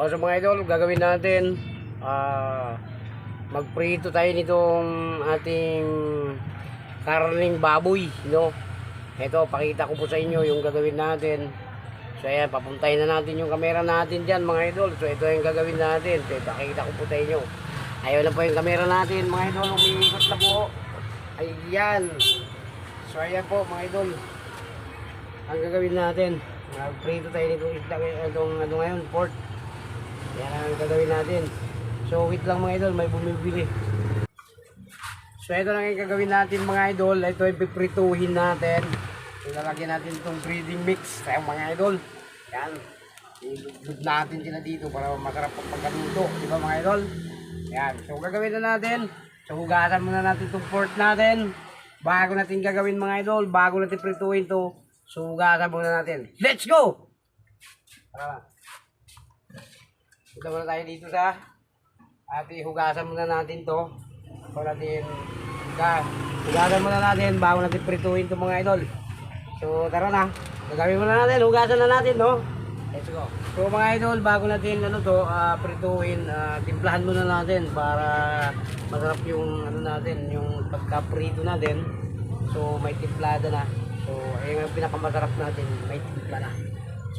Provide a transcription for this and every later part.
O, so mga idol, gagawin natin, ah, magprito tayo nitong ating karning baboy, no? Ito, pakita ko po sa inyo yung gagawin natin. So, ayan, papuntahin na natin yung camera natin dyan, mga idol. So, ito yung gagawin natin. So, pakita ko po sa inyo. Ayaw na po yung camera natin, mga idol. Umiikot na po. Ayan. So, ayan po, mga idol. Ang gagawin natin, magprito tayo nitong isda, itong ano ngayon, pork. Yan ang gagawin natin. So, wait lang mga idol, may bumibili. So, ito lang yung gagawin natin mga idol. Ito ay piprituhin natin. Ilalagyan natin itong breeding mix sa mga idol. Yan. Ilugod natin sila dito para masarap ang pagkaluto. Di ba mga idol? Yan. So, gagawin na natin. So, hugasan muna natin itong pork natin. Bago natin gagawin mga idol, bago natin prituhin to, so hugasan muna natin. Let's go! Tara. Punta muna tayo dito sa ati hugasan muna natin to. Bago natin huga- hugasan muna natin bago natin prituhin to mga idol. So tara na. Gagawin muna natin, hugasan na natin no. Let's go. So mga idol, bago natin ano to, ah, prituhin, ah, timplahan muna natin para masarap yung ano natin, yung pagka-prito natin. So may timplada na. So ayun ang pinakamasarap natin, may timpla na.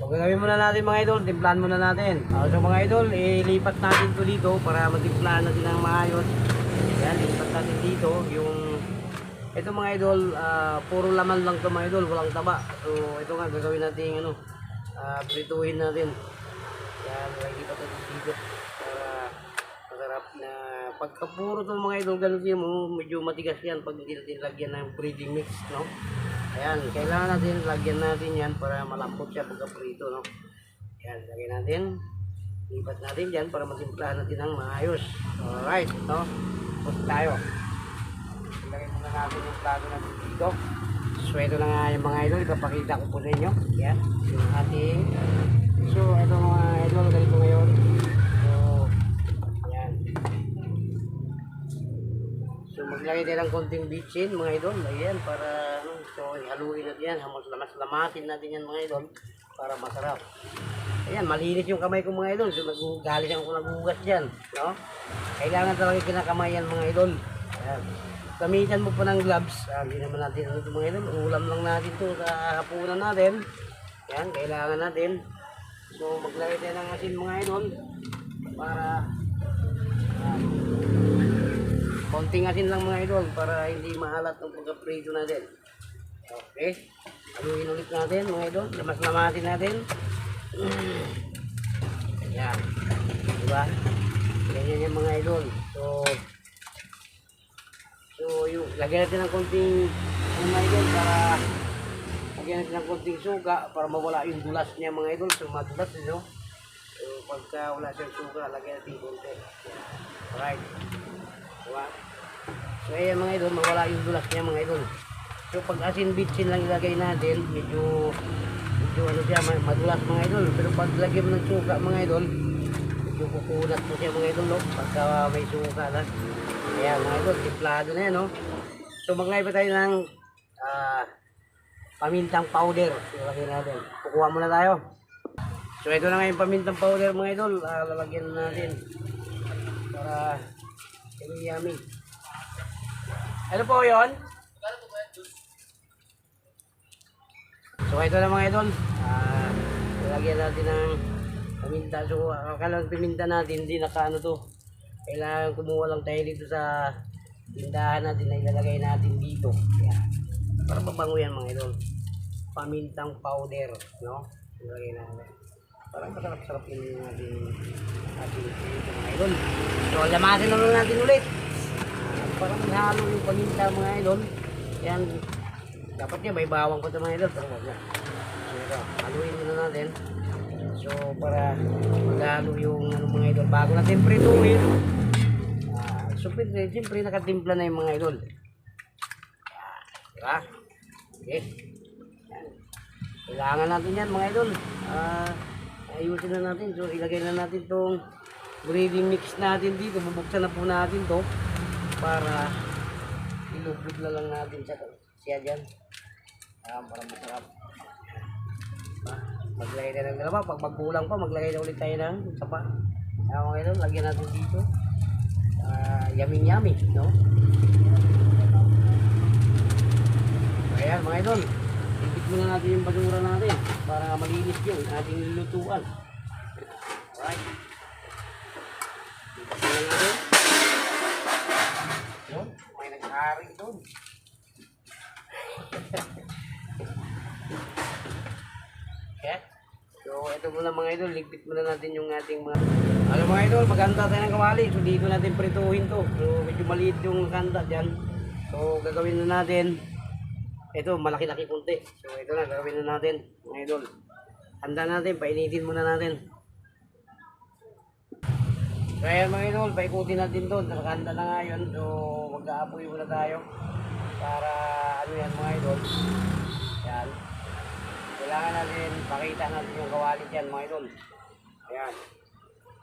So gagawin muna natin mga idol, timplahan muna natin. Ah, so mga idol, ilipat natin to dito para matimplahan natin ng maayos. Yan, ilipat natin dito yung ito mga idol, ah, puro laman lang to mga idol, walang taba. So ito nga gagawin natin ano, ah, prituhin natin. Yan, pa tayo dito para masarap na pagka puro to mga idol, ganun din mo, medyo matigas yan pag hindi natin lagyan ng breeding mix, no? Ayan, kailangan natin lagyan natin yan para malambot siya pagka prito, no? Yan, lagyan natin. Lipat natin dyan para matimplahan natin ng maayos. Alright, no? Punta tayo. Ilagay muna natin yung plato natin dito. Ito na nga yung mga idol. Ipapakita ko po sa inyo. Yan. Yung ating... So, ito mga idol. Ganito ngayon. So, yan. So, maglagay tayo ng konting bitchin, mga idol. Ayan, para... ano, So, haluin natin yan. Hamas lamas lamasin natin yan, mga idol. Para masarap. Ayan, malinis yung kamay ko mga idol. So, naggalis ako naghugas dyan. No? Kailangan talaga kinakamay yan mga idol. Ayan. Gamitan mo pa ng gloves. Ah, naman natin ano ito mga idol. Ulam lang natin to sa hapunan natin. Yan, kailangan natin. So, maglagay tayo ng asin mga idol. Para konting asin lang mga idol para hindi maalat ang pagka-prito natin. Okay. Haluin ulit natin mga idol. Lamas-lamasin natin. Yan. Diba? Ganyan yung mga idol. So, so yung, lagyan natin ng konting mga idol para lagyan natin ng konting suka para mawala yung dulas niya mga idol. So, madulas nyo. So, pagka wala siyang suka, lagyan natin konti. Alright. Diba? So, ayan mga idol, mawala yung dulas niya mga idol. So, pag asin bitsin lang ilagay natin, medyo medyo ano siya, ma- madulas mga idol. Pero pag lagyan mo ng suka mga idol, medyo kukulat mo siya mga idol, no? Pagka may suka na. Ayan mga idol, timplado na yan, no? So maglagay pa tayo ng ah, pamintang powder. So lagyan natin. Kukuha muna tayo. So ito na nga yung pamintang powder mga idol. Ah, lalagyan na natin. Para yummy yummy. Ano po yon? So ito na mga idol. Ah, lalagyan natin ng paminta. So akala piminta natin, hindi naka ano to. Kailangan kumuha lang tayo dito sa tindahan natin na ilalagay natin dito. Yan. Para mabango yan mga idol. Pamintang powder, no? Ilalagay natin. Parang masarap-sarap yun yung ating ating dito mga idol. So lamasin na lang natin ulit. Parang halo yung paminta mga idol. Yan, dapat niya may bawang pa ito mga idol wag na haluin muna natin. So para maghalo yung ano, mga idol. Bago natin prituhin ah so siyempre, nakatimpla na yung mga idol. Ah, diba? Okay. Kailangan natin yan mga idol. Ah ayusin na natin. So ilagay na natin tong breeding mix natin dito. Bubuksan na po natin to para ilubog na lang natin siya, siya dyan. Ah, para masarap. Diba? Maglagay tayo ng dalawa. Pag magkulang pa, maglagay na ulit tayo ng isa pa. Kaya mga idol, lagyan natin dito. Ah, yummy yummy, no? Ayan mga idol, ibig muna natin yung basura natin para malinis yung ating nilutuan. Alright. Ibig muna natin. Yun, may nag-hari doon. Okay. So, ito muna mga idol, ligpit muna natin yung ating mga... Ano mga idol, maganda tayo ng kawali. So, dito natin prituhin to. So, medyo maliit yung kanda dyan. So, gagawin na natin. Ito, malaki-laki kunti. So, ito na, gagawin na natin, mga idol. Handa natin, painitin muna natin. So, ayan mga idol, paikutin natin doon. Nakakanda na nga yun. So, mag-aapoy muna tayo. Para, ano yan mga idol. Yan. Kailangan natin, pakita natin yung kawali dyan mga idol. Ayan.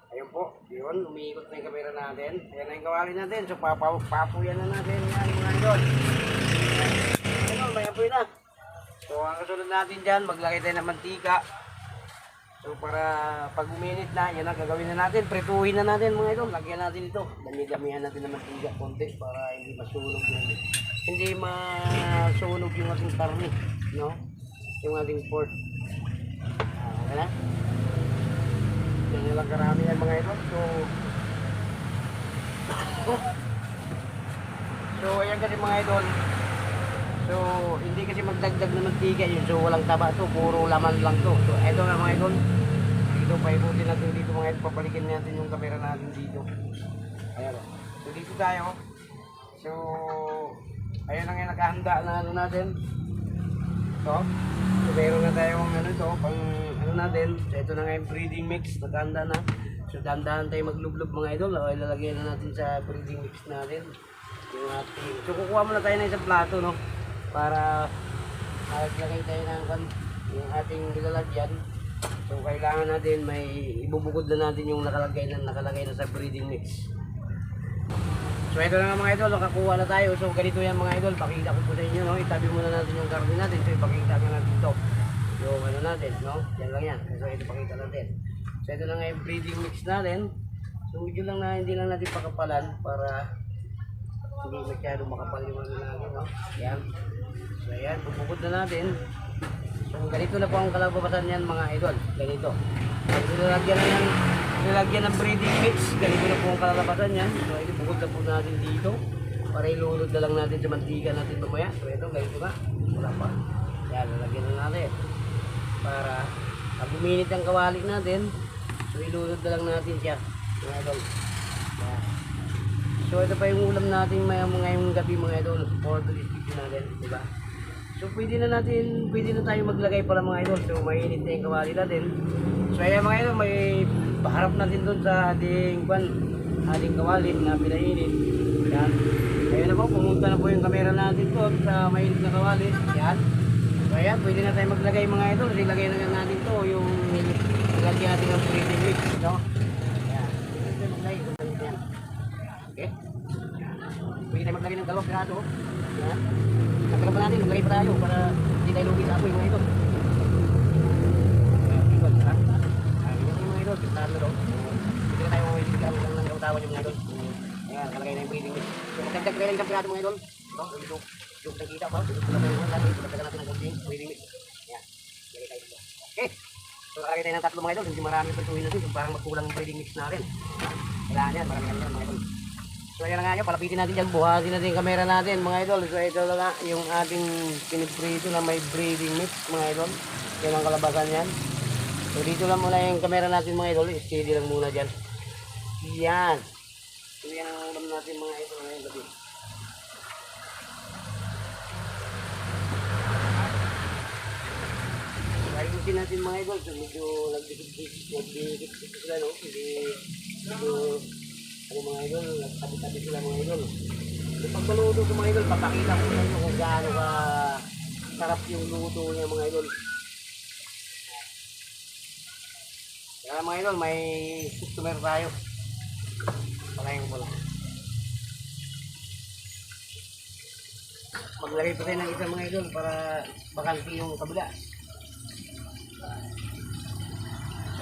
Ayun po, yun, umiikot na yung kamera natin. Ayan na yung kawali natin. So, papuyan na natin yan mga idol. Ayun, may apoy na. So, ang kasunod natin dyan, maglagay tayo ng mantika. So, para pag uminit na, yan ang gagawin na natin. Prituhin na natin mga idol. Lagyan natin ito. Dami-damihan natin ng mantika konti para hindi masunog yung hindi masunog yung ating karne, no? Yung ating pork. Ah, okay na? Ganyan lang karami yan mga idol. So, so ayan kasi mga idol. So, hindi kasi magdagdag na mantika yun. So, walang taba to. Puro laman lang to. So, eto nga mga idol. Dito, paibutin natin dito mga idol. Papalikin natin yung camera natin dito. Ayan o. So, dito tayo. So, ayun ang yung nakahanda na ano natin. So, so meron na tayong ano ito, pang ano natin. So, ito na nga yung breeding mix. Nakahanda na. So, dandahan tayo maglublob mga idol. O, ilalagay na natin sa breeding mix natin. Yung ating, so, kukuha muna tayo ng isang plato, no? Para maglagay tayo ng kan- yung ating nilalagyan. So, kailangan natin may ibubukod na natin yung nakalagay na nakalagay na sa breeding mix. So ito na nga mga idol, nakakuha na tayo. So ganito yan mga idol, pakita ko po sa inyo, no? Itabi muna natin yung karne natin. So ipakita ko natin ito. Yung ano natin, no? Yan lang yan. So ito pakita natin. So ito na nga yung breeding mix natin. So medyo lang na hindi lang natin pakapalan para hindi masyado makapal yung ano no? Yan. So ayan, bubukod na natin. Ganito na po ang kalabasan yan mga idol. Ganito. Pag nilalagyan na yan, nilalagyan ng breeding mix, ganito na po ang kalalabasan yan. So ito bukod na po natin dito. Para ilunod na lang natin sa mantika natin mamaya. So ito, ganito na. Wala pa. Yan, lalagyan na natin. Para pag uminit ang kawali natin, so ilunod na lang natin siya. Mga idol. So ito pa yung ulam natin may ngayong gabi mga idol for today's video natin, di ba? So pwede na natin, pwede na tayo maglagay pala mga idol. So mainit na yung kawali natin. So ayan mga idol, may paharap natin doon sa ating pan, ating kawali na pinainit. Yan. Ayun na po, pumunta na po yung kamera natin po sa mainit na kawali. Yan. So ayan, pwede na tayo maglagay mga idol. Ilagay na nga natin to yung ilagay natin ang breathing mix. No? Yan. Ito, maglagay. Yan. Okay? Pwede tayo maglagay ng dalawang piraso. Yan. Tagal pa natin, maglagay pa tayo para hindi tayo lugi sa apoy mga idol. Ayan, ikot, ha? Ah, yun yung mga idol, pintahan na daw. Hindi na tayo magbigyan ng ng nautawan yung mga idol. Ayan, kalagay na yung breeding mix. So, magdagdag rin ang piraso mga idol. No? Ito, yung nakikita pa, ito na tayo natin, magdagdag natin ng konting breeding mix. Ayan, lagay tayo dito. Okay. So, nakalagay tayo ng tatlo mga idol, hindi marami yung pagtuhin natin, so parang magkulang yung breeding mix natin. Kailangan yan, marami yan mga idol. So ayan na nga nyo, palapitin natin dyan, buhatin natin yung camera natin mga idol. So ito na yung ating piniprito na may breeding mix mga idol. Yan ang kalabasan yan. So dito lang muna yung camera natin mga idol, steady lang muna dyan. Yan. So yan ang ulam natin mga idol ngayong gabi. Ayusin natin mga idol, so medyo nagdikit-dikit sila no, hindi medyo ano mga idol, nagtabi-tabi sila mga idol. So pag maluto ko mga idol, papakita ko sa inyo kung gaano ka sarap yung luto niya mga idol. Kaya mga idol, may customer tayo. Pakain ko pala. Maglagay pa tayo ng isa mga idol para bakanti yung kabila.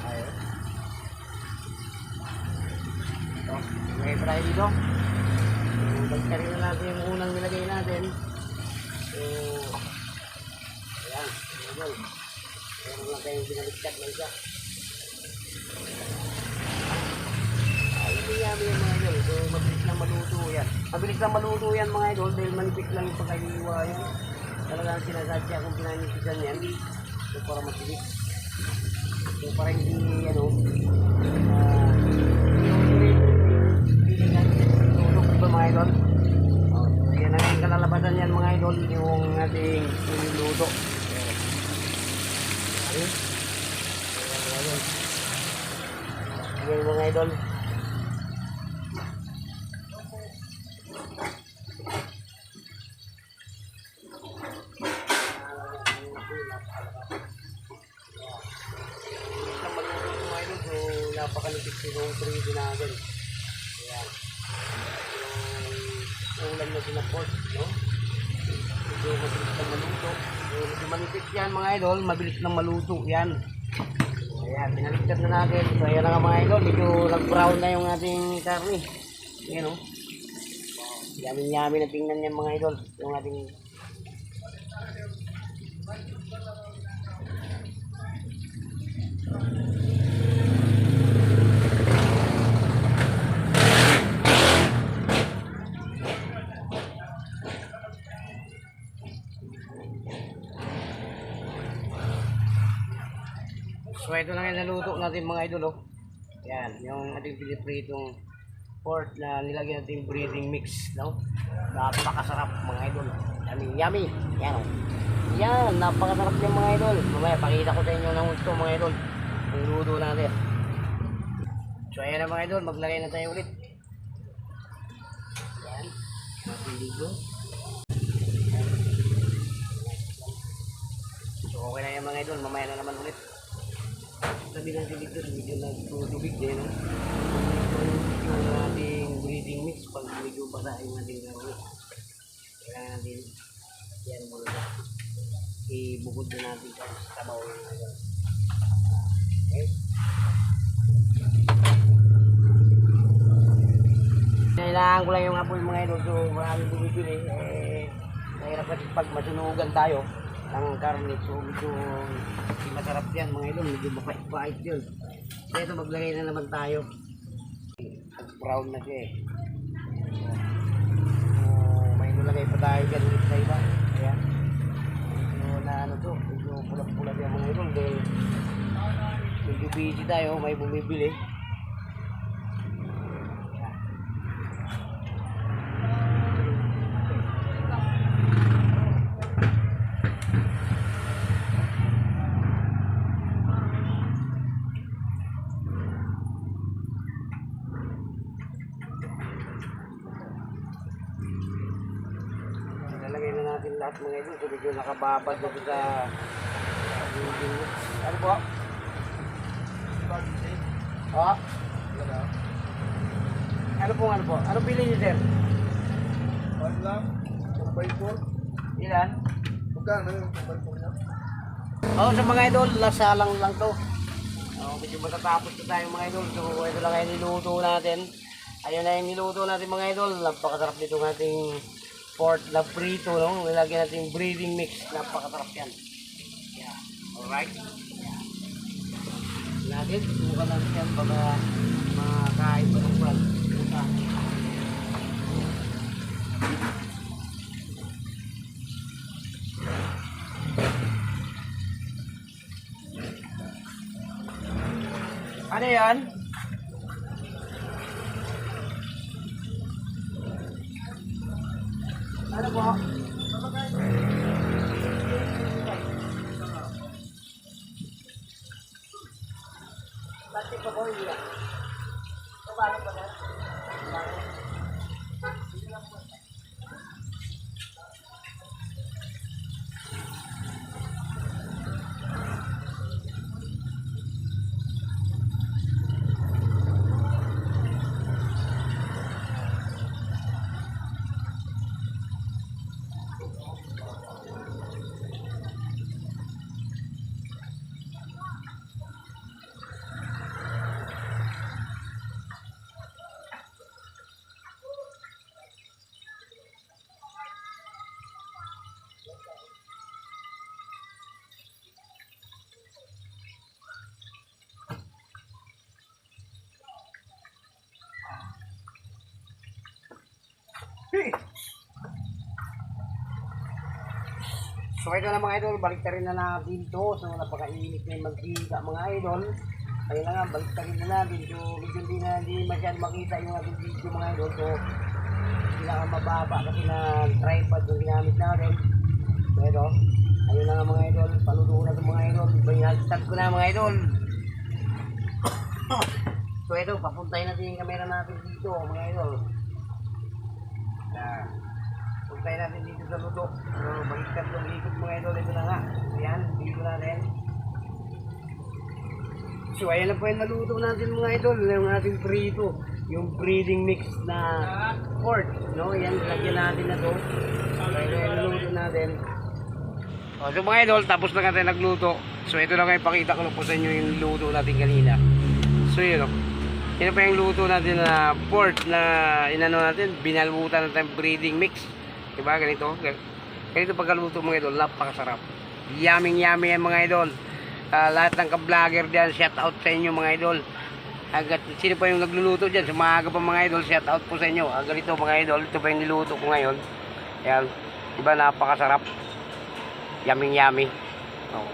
tayo. Ito, may tayo dito. So, Bagkarin na natin yung unang nilagay natin. So, ayan. Meron lang tayong binaliktad na isa. Mo yan yung mga idol. So, mabilis lang maluto yan. Mabilis lang maluto yan mga idol dahil manipik lang yung pagkahiwa yan. Talagang sinasadya kung pinanipisan yan. So, para matilis. So, para hindi, ano, ah, hindi idol? Oh, yan ang yung kalalabasan yan mga idol, yung ating niluluto. Ayun. Ayan, mga idol. Ayan mga idol. Isang maluto na sinaport, no? Medyo mabilis lang maluto. So, medyo manipit yan mga idol, mabilis lang maluto yan. Ayan, pinaliktad na natin. So, ayan na nga mga idol, medyo nag-brown na yung ating karne. Ayan o. Yamin-yamin na tingnan yan mga idol. Yung ating So ito na yung naluto natin mga idol oh. Yan, yung ating pinipritong pork na nilagyan natin breathing mix, no? Napakasarap mga idol. Yummy, yummy. Yan oh. Yan, napakasarap yung mga idol. Mamaya pakita ko sa inyo ng gusto mga idol. Ang luto natin. So ayan na mga idol, maglagay na tayo ulit. Yan. Mapiligo. So okay na yan mga idol, mamaya na naman ulit sabi natin dito, medyo nagtutubig din. Yung ating breathing mix, pag medyo basa yung ating gawin. Kailangan natin, yan muna na. Ibukod na natin sa tabaw ano. Okay? Kailangan ko lang yung apoy mga idol, so maraming bumibili. Eh, mahirap kasi pag masunugan tayo ang karne, so medyo masarap yan mga idol, medyo mapait-pait yun. So ito maglagay na naman tayo. Brown na siya eh. So, may nilagay pa tayo dyan ulit sa iba. Ayan. So na ano to, medyo pulang-pulang yan mga idol dahil medyo busy tayo, may bumibili. Nalagay na natin So medyo nakababad na sa Ano po? Ha? Ano po ano po? Ano pili niyo sir? One lang, 2x4. Ilan? Magkano yung 2x4 niya? Oo, sa mga idol, lasalang lang to. Oh, medyo matatapos na tayo mga idol. So, ito lang yung niluto natin. Ayun na yung niluto natin mga idol. Napakasarap nito ng ating pork na prito, no? Nilagyan natin breathing mix. Napakasarap yan. Yeah. Alright? Yeah. Natin, subukan natin yan baka makakain pa ng brand. Puta. Ano yan? Ano po? Plastic So ito na mga idol, balik na rin na natin ito. So napakainit na yung maghiga mga idol. Kaya na nga, balik na rin na natin. So medyo hindi na hindi masyad makita yung ating video mga idol. So kailangan mababa kasi na tripod yung ginamit natin. Pero ayun na nga mga idol, paluto na itong mga idol. Binagtag ko na mga idol. so ito, papuntayin natin yung camera natin dito mga idol. Ah, puntahin natin dito sa luto. So, baliktad yung likod mga idol. Ito na nga. Ayan, dito natin. So, ayan na po yung naluto natin mga idol. Yung ating prito. Yung breeding mix na pork. No? Yan, lagyan natin na to. Yung naluto natin. O, so mga idol, tapos na natin nagluto. So, ito lang kayo pakita ko po sa inyo yung luto natin kanina. So, yun o. Yan pa yung luto natin na pork na inano natin, binalbutan natin breeding mix. Diba? Ganito. Ganito pagkaluto mga idol, napakasarap. Yummy yummy yan mga idol. Ah, lahat ng ka-vlogger dyan, shout out sa inyo mga idol. Agad, sino pa yung nagluluto dyan? Sa maaga pa mga idol, shout out po sa inyo. Ah, ganito mga idol, ito pa yung niluto ko ngayon. Ayan, diba napakasarap. Yummy yummy. Oh.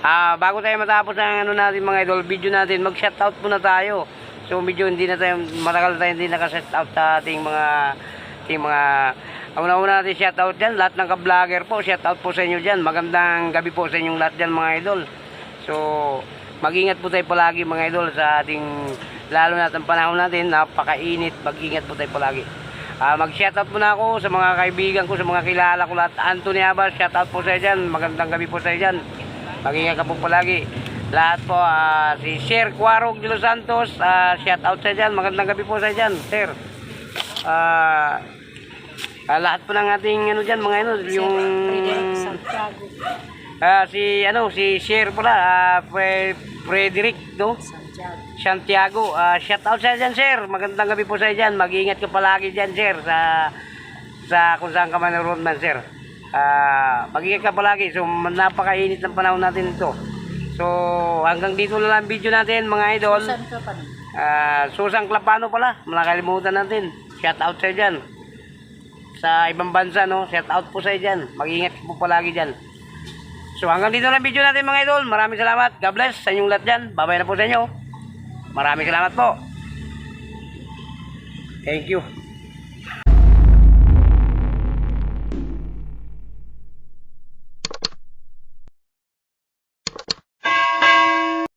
Ah, bago tayo matapos ang ano natin mga idol, video natin, mag-shout out muna tayo. So medyo hindi na tayo matagal tayo hindi naka-shout out sa ating mga ating mga ang una-una natin shout out dyan, lahat ng ka-vlogger po, shout out po sa inyo dyan. Magandang gabi po sa inyong lahat dyan mga idol. So, mag-ingat po tayo palagi mga idol sa ating, lalo na ang panahon natin, napakainit, mag-ingat po tayo palagi. Ah, mag-shout out muna ako sa mga kaibigan ko, sa mga kilala ko lahat. Anthony Abas, shout out po sa dyan. Magandang gabi po sa iyo dyan. Mag-ingat ka po palagi. Lahat po, ah, si Sir Cuarog de los Santos, ah, shout out sa dyan. Magandang gabi po sa dyan, Sir. Ah, ah, lahat po ng ating ano dyan, mga ano, yung... Ah, si ano si Sir pala ah, Fre- Frederick no? Santiago. Ah, shout out sa dyan sir. Magandang gabi po sa dyan. Mag-ingat ka palagi dyan sir sa sa kung saan ka man man sir. Ah, mag-ingat ka palagi. So napakainit ng panahon natin ito so hanggang dito na lang ang video natin mga idol pa nun? Ah, Susang Clapano pala, nakalimutan natin. Shout out sa dyan. Sa ibang bansa, no? Shout out po sa dyan. Mag-ingat po palagi dyan. So hanggang dito lang video natin mga idol. Maraming salamat. God bless sa inyong lahat dyan. Babay na po sa inyo. Maraming salamat po. Thank you.